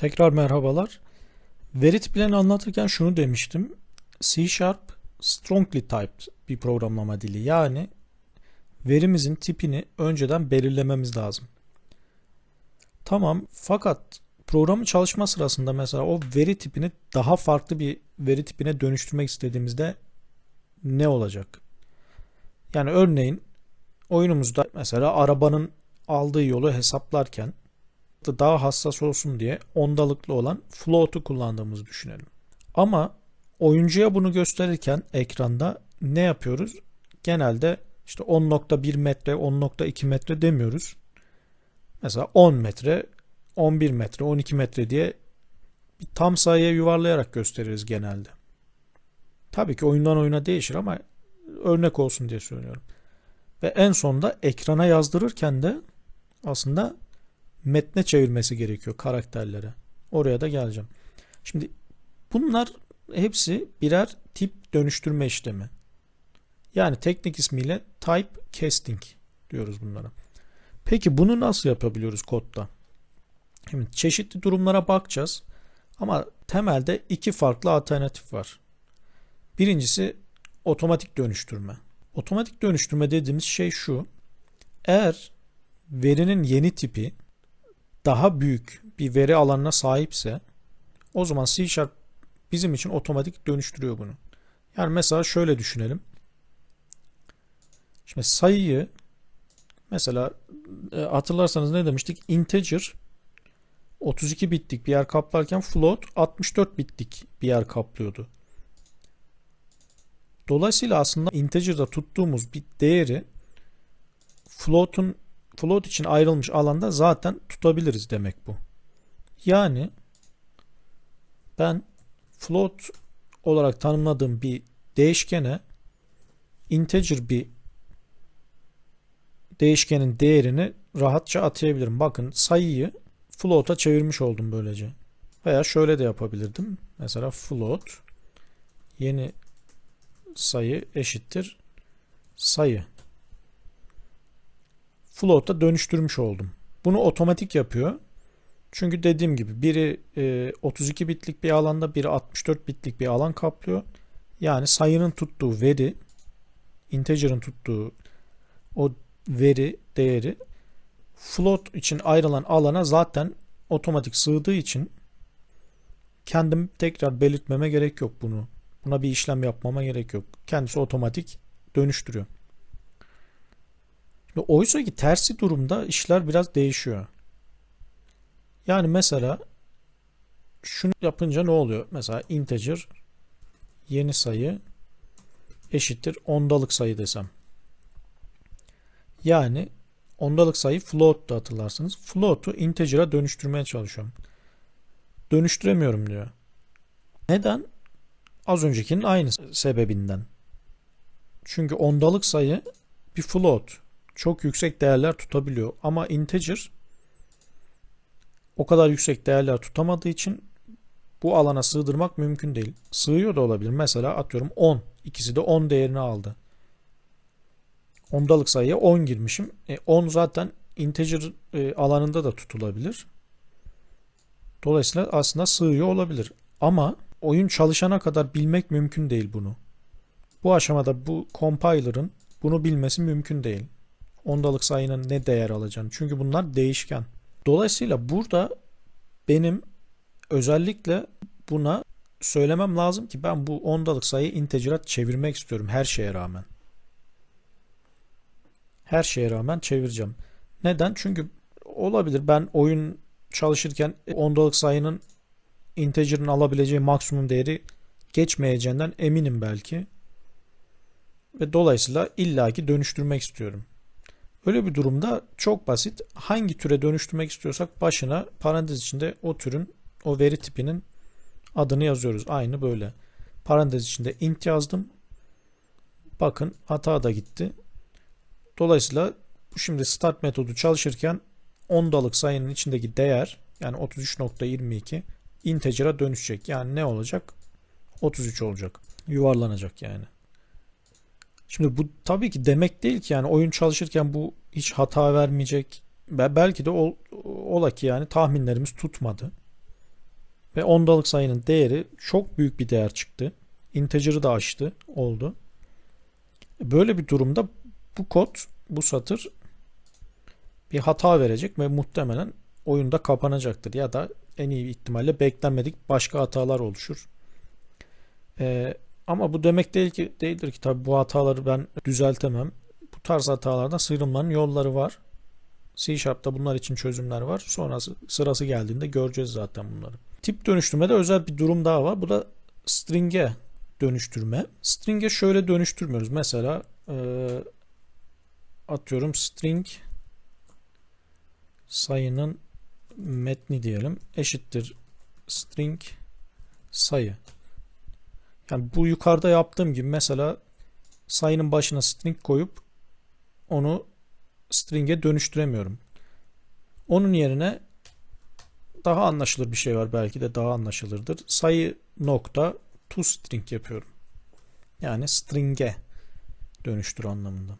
Tekrar merhabalar. Veri tiplerini anlatırken şunu demiştim. C Sharp strongly typed bir programlama dili. Yani verimizin tipini önceden belirlememiz lazım. Tamam fakat programın çalışma sırasında mesela o veri tipini daha farklı bir veri tipine dönüştürmek istediğimizde ne olacak? Yani örneğin oyunumuzda mesela arabanın aldığı yolu hesaplarken daha hassas olsun diye ondalıklı olan float'u kullandığımızı düşünelim. Ama oyuncuya bunu gösterirken ekranda ne yapıyoruz? Genelde işte 10.1 metre, 10.2 metre demiyoruz. Mesela 10 metre, 11 metre, 12 metre diye tam sayıya yuvarlayarak gösteririz genelde. Tabii ki oyundan oyuna değişir ama örnek olsun diye söylüyorum. Ve en sonunda ekrana yazdırırken de aslında metne çevirmesi gerekiyor karakterlere. Oraya da geleceğim. Şimdi bunlar hepsi birer tip dönüştürme işlemi. Yani teknik ismiyle type casting diyoruz bunlara. Peki bunu nasıl yapabiliyoruz kodda? Şimdi çeşitli durumlara bakacağız. Ama temelde iki farklı alternatif var. Birincisi otomatik dönüştürme. Otomatik dönüştürme dediğimiz şey şu. Eğer verinin yeni tipi daha büyük bir veri alanına sahipse o zaman C Sharp bizim için otomatik dönüştürüyor bunu. Yani mesela şöyle düşünelim. Şimdi sayıyı mesela e, hatırlarsanız ne demiştik? Integer 32 bitlik bir yer kaplarken float 64 bitlik bir yer kaplıyordu. Dolayısıyla aslında integer'da tuttuğumuz bir değeri float'un float için ayrılmış alanda zaten tutabiliriz demek bu. Yani ben float olarak tanımladığım bir değişkene integer bir değişkenin değerini rahatça atayabilirim. Bakın sayıyı float'a çevirmiş oldum böylece. Veya şöyle de yapabilirdim. Mesela float yeni sayı eşittir sayı float'a dönüştürmüş oldum. Bunu otomatik yapıyor. Çünkü dediğim gibi biri e, 32 bitlik bir alanda biri 64 bitlik bir alan kaplıyor. Yani sayının tuttuğu veri integer'ın tuttuğu o veri değeri float için ayrılan alana zaten otomatik sığdığı için kendim tekrar belirtmeme gerek yok bunu. Buna bir işlem yapmama gerek yok. Kendisi otomatik dönüştürüyor. Oysa ki tersi durumda işler biraz değişiyor. Yani mesela şunu yapınca ne oluyor? Mesela integer yeni sayı eşittir ondalık sayı desem. Yani ondalık sayı float da hatırlarsınız. Float'u integer'a dönüştürmeye çalışıyorum. Dönüştüremiyorum diyor. Neden? Az öncekinin aynı sebebinden. Çünkü ondalık sayı bir float çok yüksek değerler tutabiliyor. Ama integer o kadar yüksek değerler tutamadığı için bu alana sığdırmak mümkün değil. Sığıyor da olabilir. Mesela atıyorum 10. İkisi de 10 değerini aldı. Ondalık sayıya 10 girmişim. E 10 zaten integer e, alanında da tutulabilir. Dolayısıyla aslında sığıyor olabilir. Ama oyun çalışana kadar bilmek mümkün değil bunu. Bu aşamada bu compiler'ın bunu bilmesi mümkün değil ondalık sayının ne değer alacağını. Çünkü bunlar değişken. Dolayısıyla burada benim özellikle buna söylemem lazım ki ben bu ondalık sayıyı integer'a çevirmek istiyorum her şeye rağmen. Her şeye rağmen çevireceğim. Neden? Çünkü olabilir ben oyun çalışırken ondalık sayının integer'ın alabileceği maksimum değeri geçmeyeceğinden eminim belki. Ve dolayısıyla illaki dönüştürmek istiyorum. Öyle bir durumda çok basit. Hangi türe dönüştürmek istiyorsak başına parantez içinde o türün, o veri tipinin adını yazıyoruz. Aynı böyle. Parantez içinde int yazdım. Bakın hata da gitti. Dolayısıyla şimdi start metodu çalışırken ondalık sayının içindeki değer yani 33.22 integer'a dönüşecek. Yani ne olacak? 33 olacak. Yuvarlanacak yani. Şimdi bu tabii ki demek değil ki yani oyun çalışırken bu hiç hata vermeyecek. Belki de ol, ola ki yani tahminlerimiz tutmadı. Ve ondalık sayının değeri çok büyük bir değer çıktı. Integer'ı da aştı oldu. Böyle bir durumda bu kod, bu satır bir hata verecek ve muhtemelen oyunda kapanacaktır ya da en iyi ihtimalle beklenmedik başka hatalar oluşur. Ee, ama bu demek değil ki değildir ki tabii bu hataları ben düzeltemem. Bu tarz hatalardan sıyrılmanın yolları var. C Sharp'ta bunlar için çözümler var. Sonrası sırası geldiğinde göreceğiz zaten bunları. Tip dönüştürmede özel bir durum daha var. Bu da string'e dönüştürme. String'e şöyle dönüştürmüyoruz. Mesela e, atıyorum string sayının metni diyelim eşittir string sayı. Yani bu yukarıda yaptığım gibi mesela sayının başına string koyup onu string'e dönüştüremiyorum. Onun yerine daha anlaşılır bir şey var belki de daha anlaşılırdır. Sayı nokta to string yapıyorum. Yani string'e dönüştür anlamında.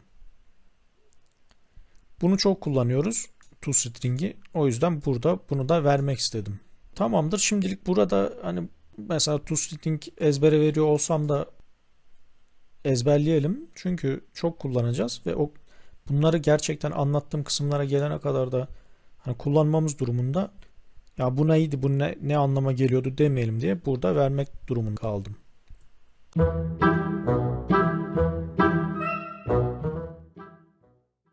Bunu çok kullanıyoruz to string'i. O yüzden burada bunu da vermek istedim. Tamamdır. Şimdilik burada hani mesela to string ezbere veriyor olsam da ezberleyelim. Çünkü çok kullanacağız ve o bunları gerçekten anlattığım kısımlara gelene kadar da hani kullanmamız durumunda ya bu neydi bu ne, ne anlama geliyordu demeyelim diye burada vermek durumunda kaldım.